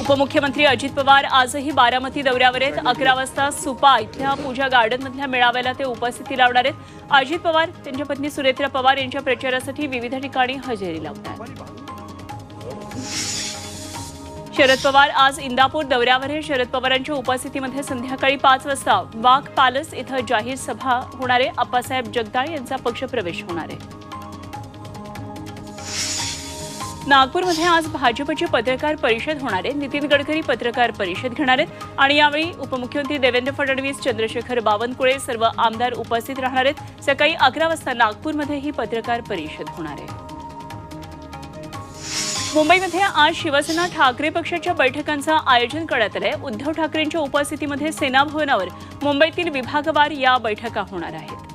उपमुख्यमंत्री अजित पवार आजही बारामती दौऱ्यावर आहेत. अकरा वाजता सुपा इथल्या पूजा गार्डनमधल्या मेळाव्याला ते उपस्थिती लावणार आहेत. अजित पवार त्यांच्या पत्नी सुरेत्रा पवार यांच्या प्रचारासाठी विविध ठिकाणी हजेरी लावतात. शरद पवार आज इंदापूर दौऱ्यावर आहे शरद पवारांच्या उपस्थितीमध्ये संध्याकाळी पाच वाजता वाघ पॅलेस इथं जाहीर सभा होणार आहे. अप्पासाहेब जगदाळ यांचा पक्षप्रवेश होणार आहे. नागपूरमध्ये आज भाजपची पत्रकार परिषद होणार आहे. नितीन गडकरी पत्रकार परिषद घेणार आहेत. आणि यावेळी उपमुख्यमंत्री देवेंद्र फडणवीस चंद्रशेखर बावनकुळे सर्व आमदार उपस्थित राहणार आहेत. सकाळी अकरा वाजता नागपूरमध्ये ही पत्रकार परिषद होणार आहे. मुंबईमध्ये आज शिवसेना ठाकरे पक्षाच्या बैठकांचं आयोजन करण्यात आलंय. उद्धव ठाकरेंच्या उपस्थितीमध्ये सेना भवनावर मुंबईतील विभागवार या बैठका होणार आहेत.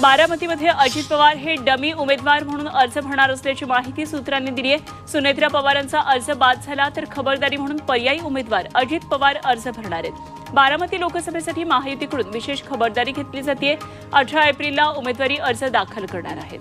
बारामतीमध्ये अजित पवार हे डमी उमेदवार म्हणून अर्ज भरणार असल्याची माहिती सूत्रांनी दिली आहे. सुनेत्रा पवारांचा अर्ज बाद झाला तर खबरदारी म्हणून पर्यायी उमेदवार अजित पवार अर्ज भरणार आहेत. बारामती लोकसभेसाठी महायुतीकडून विशेष खबरदारी घेतली जाते. अठरा एप्रिलला उमेदवारी अर्ज दाखल करणार आहेत.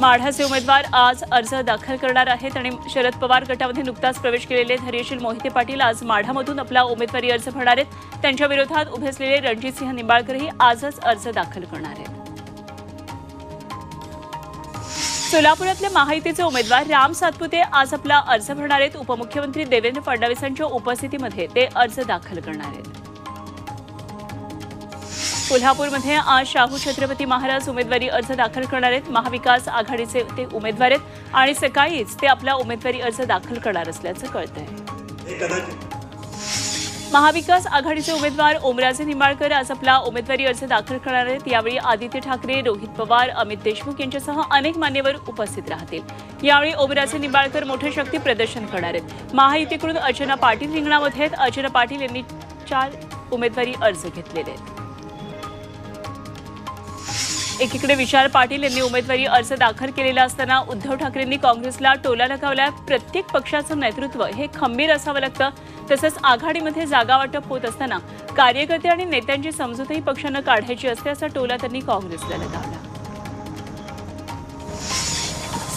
माढाचे उमेदवार आज अर्ज दाखल करणार आहेत आणि शरद पवार गटामध्ये नुकताच प्रवेश केलेले धैर्यशील मोहिते पाटील आज माढामधून आपला उमेदवारी अर्ज भरणार आहेत. त्यांच्या विरोधात उभे असलेले रणजितसिंह निंबाळकरही आजच अर्ज दाखल करणार आहेत. सोलापुरातले महायुतीचे उमेदवार राम सातपुते आज आपला अर्ज भरणार आहेत. उपमुख्यमंत्री देवेंद्र फडणवीसांच्या उपस्थितीमध्ये ते अर्ज दाखल करणार आहेत. कोल्हापूरमध्ये आज शाहू छत्रपती महाराज उमेदवारी अर्ज दाखल करणार आहेत. महाविकास आघाडीचे ते उमेदवार आहेत आणि सकाळीच ते आपला उमेदवारी अर्ज दाखल करणार असल्याचं कळत आहे महाविकास आघाडीचे उमेदवार ओमराजे निंबाळकर आज आपला उमेदवारी अर्ज दाखल करणार आहेत. यावेळी आदित्य ठाकरे रोहित पवार अमित देशमुख यांच्यासह अनेक मान्यवर उपस्थित राहतील. यावेळी ओमराजे निंबाळकर मोठे शक्ती प्रदर्शन करणार आहेत. महायुतीकडून अर्चना पाटील रिंगणामध्ये आहेत. अर्चना पाटील यांनी चार उमेदवारी अर्ज घेतलेले आहेत. एकीकडे विशाल पाटील यांनी उमेदवारी अर्ज दाखल केलेला असताना उद्धव ठाकरेंनी काँग्रेसला टोला लगावला. प्रत्येक पक्षाचं नेतृत्व हे खंबीर असावं लागतं. तसंच आघाडीमध्ये जागा वाटप होत असताना कार्यकर्ते आणि नेत्यांची समजूतही पक्षानं काढायची असते असा टोला त्यांनी काँग्रेसला लगावला.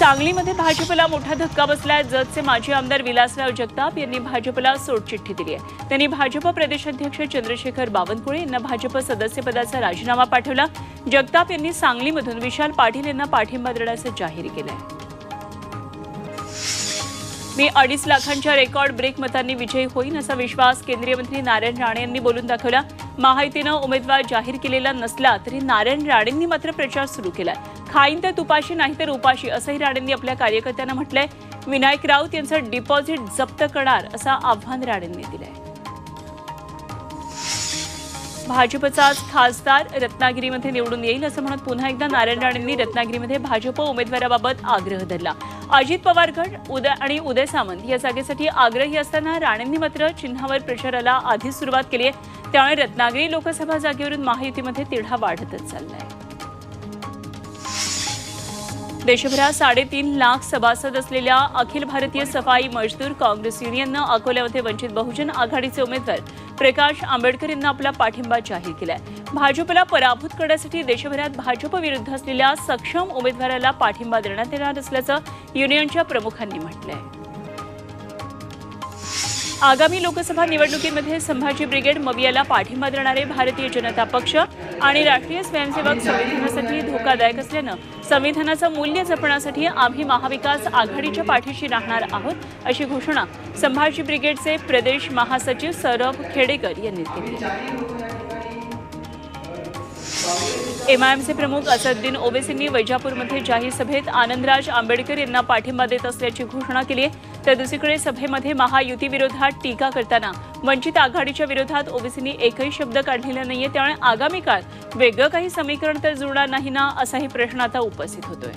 सांगलीमध्ये भाजपला मोठा धक्का बसलाय. जतचे माजी आमदार विलासराव जगताप यांनी भाजपला सोडचिठ्ठी दिली आहे. त्यांनी भाजप प्रदेशाध्यक्ष चंद्रशेखर बावनकुळे यांना भाजप सदस्यपदाचा राजीनामा पाठवला. जगताप यांनी सांगलीमधून विशाल पाटील यांना पाठिंबा देण्याचं जाहीर केलंय. मी अडीच लाखांच्या रेकॉर्ड ब्रेक मतांनी विजयी होईन असा विश्वास केंद्रीय मंत्री नारायण राणे यांनी बोलून दाखवला. महायुतीनं उमेदवार जाहीर केलेला नसला तरी नारायण राणेंनी मात्र प्रचार सुरू केलाय. खाईन तर तुपाशी नाही तर उपाशी असंही राणेंनी आपल्या कार्यकर्त्यांना म्हटलंय. विनायक राऊत यांचं डिपॉझिट जप्त करणार असं आव्हान राणेंनी दिलंय. भाजपचा खासदार रत्नागिरीमध्ये निवडून येईल असं म्हणत पुन्हा एकदा नारायण राणेंनी रत्नागिरीमध्ये भाजप उमेदवाराबाबत आग्रह धरला. अजित पवार गट उदय आणि उदय सामंत या जागेसाठी आग्रही असताना राणेंनी मात्र चिन्हावर प्रचाराला आधीच सुरुवात केली आहे. त्यामुळे रत्नागिरी लोकसभा जागेवरून महायुतीमध्ये तिढा वाढतच चाललाय. देशभरात साडेतीन लाख सभासद असलेल्या अखिल भारतीय सफाई मजदूर काँग्रेस युनियननं अकोल्यामध्ये वंचित बहुजन आघाडीचे उमेदवार प्रकाश आंबेडकर यांना आपला पाठिंबा जाहीर केलाय. भाजपला पराभूत करण्यासाठी देशभरात भाजप विरुद्ध असलेल्या सक्षम उमेदवाराला पाठिंबा देण्यात येणार असल्याचं युनियनच्या प्रमुखांनी म्हटलंय. आगामी लोकसभा निवडणुकीमध्ये संभाजी ब्रिगेड मवियाला पाठिंबा देणारे भारतीय जनता पक्ष आणि राष्ट्रीय स्वयंसेवक संविधानासाठी धोकादायक असल्यानं संविधानाचं मूल्य जपण्यासाठी आम्ही महाविकास आघाडीच्या पाठीशी राहणार आहोत अशी घोषणा संभाजी ब्रिगेडचे प्रदेश महासचिव सौरभ खेडेकर यांनी केली. एमआयएमचे प्रमुख असदुद्दीन ओवेसींनी वैजापूरमध्ये जाहीर सभेत आनंदराज आंबेडकर यांना पाठिंबा देत असल्याची घोषणा केली आहे. तर दुसरीकडे सभेमध्ये महायुतीविरोधात टीका करताना वंचित आघाडीच्या विरोधात ओवेसींनी एकही शब्द काढलेला नाहीये. त्यामुळे आगामी काळात वेगळं काही समीकरण तर जुळणार नाही ना असाही प्रश्न आता उपस्थित होतोय.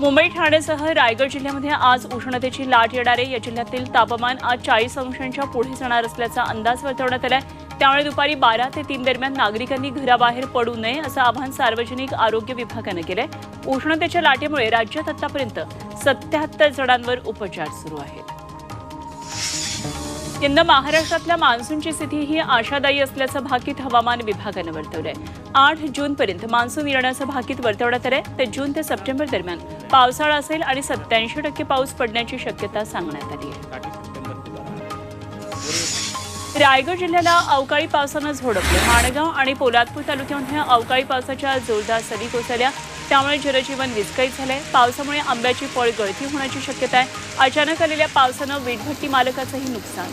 मुंबई ठाणेसह रायगड जिल्ह्यामध्ये आज उष्णतेची लाट येणार आहे. या जिल्ह्यातील तापमान आज चाळीस अंशांच्या पुढे जाणार असल्याचा अंदाज वर्तवण्यात आलाय. त्यामुळे दुपारी बारा ते तीन दरम्यान नागरिकांनी घराबाहेर पडू नये असं आवाहन सार्वजनिक आरोग्य विभागानं केलंय. उष्णतेच्या लाटेमुळे राज्यात आतापर्यंत सत्याहत्तर जणांवर उपचार सुरू आहेत. यंदा महाराष्ट्रातल्या मान्सूनची स्थिती ही आशादायी असल्याचं भाकीत हवामान विभागानं वर्तवलंय. आठ जूनपर्यंत मान्सून येण्याचं भाकीत वर्तवण्यात आलंय. तर जून ते सप्टेंबर दरम्यान पावसाळा असेल आणि सत्याऐंशी टक्के पाऊस पडण्याची शक्यता सांगण्यात आली आहे. रायगड जिल्ह्याला अवकाळी पावसानं झोडपलं. माणगाव आणि पोलादपूर तालुक्यामध्ये अवकाळी पावसाच्या जोरदार सरी कोसळल्या. त्यामुळे जनजीवन विस्कळीत झालंय. पावसामुळे आंब्याची फळ गळती होण्याची शक्यता आहे. अचानक आलेल्या पावसानं वीटभट्टी मालकाचंही नुकसान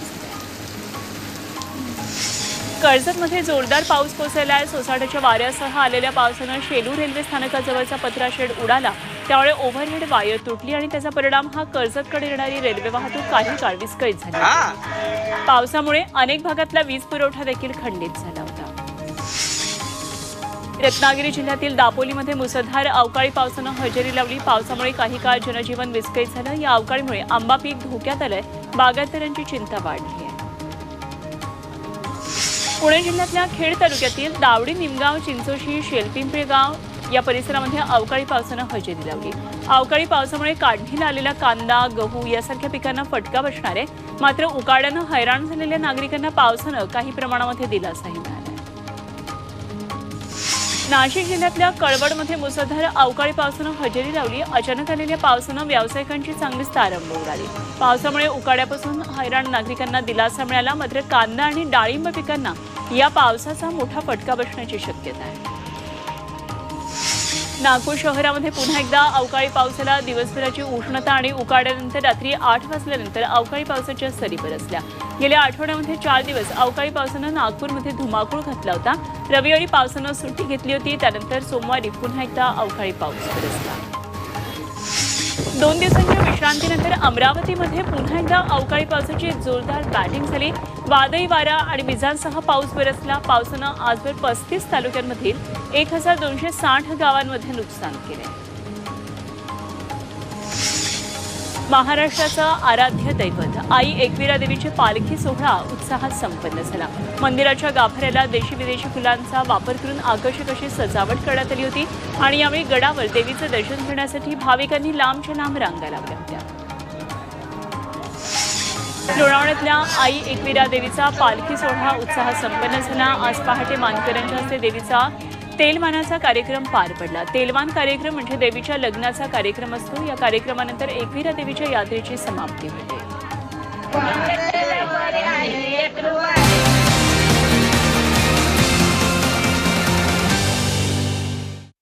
कर्जतमध्ये जोरदार पाऊस कोसळला आहे सोसाट्याच्या वाऱ्यासह आलेल्या पावसानं शेलू रेल्वे स्थानकाजवळचा पत्रा शेड उडाला. त्यामुळे ओव्हरहेड वायर तुटली आणि त्याचा परिणाम हा कर्जतकडे येणारी रेल्वे वाहतूक काही काळ विस्कळीत झाली पावसामुळे अनेक भागातला वीज पुरवठा देखील खंडित झाला होता. रत्नागिरी जिल्ह्यातील दापोलीमध्ये मुसळधार अवकाळी पावसानं हजेरी लावली. पावसामुळे काही काळ जनजीवन विस्कळीत झालं. या अवकाळीमुळे आंबा पीक धोक्यात आलंय. बागायतदारांची चिंता वाढली आहे. पुणे जिल्ह्यातल्या खेड तालुक्यातील दावडी निमगाव चिंचोशी शेलपिंपळे गाव या परिसरामध्ये अवकाळी पावसानं हजेरी लावली. अवकाळी पावसामुळे काढणीला आलेला कांदा गहू यासारख्या पिकांना फटका बसणार आहे. मात्र उकाड्यानं हैराण झालेल्या नागरिकांना पावसानं काही प्रमाणामध्ये दिलासाही मिळाला नाशिक जिल्ह्यातल्या कळवडमध्ये मुसळधार अवकाळी पावसानं हजेरी लावली. अचानक आलेल्या पावसानं व्यावसायिकांची चांगलीच तारंब उडाली. पावसामुळे उकाड्यापासून हैराण नागरिकांना दिलासा मिळाला. मात्र कांदा आणि डाळिंब पिकांना या पावसाचा मोठा फटका बसण्याची शक्यता आहे. नागपूर शहरामध्ये पुन्हा एकदा अवकाळी पावसाला दिवसभराची उष्णता आणि उकाड्यानंतर रात्री आठ वाजल्यानंतर अवकाळी पावसाच्या सरी बरसल्या. गेल्या आठवड्यामध्ये चार दिवस अवकाळी पावसानं नागपूरमध्ये धुमाकूळ घातला होता. रविवारी पावसानं सुट्टी घेतली होती त्यानंतर सोमवारी पुन्हा एकदा अवकाळी पाऊस बरसला. दोन दिवसांच्या विश्रांतीनंतर अमरावतीमध्ये पुन्हा एकदा अवकाळी पावसाची जोरदार बॅटिंग झाली. वादळी वारा आणि विजांसह पाऊस बरसला. पावसानं आजवर पस्तीस तालुक्यांमधील एक हजार दोनशे साठ गावांमध्ये नुकसान केले. महाराष्ट्राचं आराध्य दैवत आई एकविरा देवीची पालखी सोहळा उत्साहात संपन्न झाला. मंदिराच्या गाभाऱ्याला देशी विदेशी फुलांचा वापर करून आकर्षक अशी सजावट करण्यात आली होती आणि यावेळी गडावर देवीचं दर्शन घेण्यासाठी भाविकांनी लांबच्या लांब रांगा लावल्या होत्या. लोणावळ्यातल्या आई एकविरा देवीचा पालखी सोहळा उत्साह संपन्न झाला. आज पहाटे मानकऱ्यांच्या हस्ते देवीचा तेलवानाचा कार्यक्रम पार पडला. तेलवान कार्यक्रम म्हणजे देवीच्या लग्नाचा कार्यक्रम असतो. या कार्यक्रमानंतर एकविरा देवीच्या यात्रेची समाप्ती होते.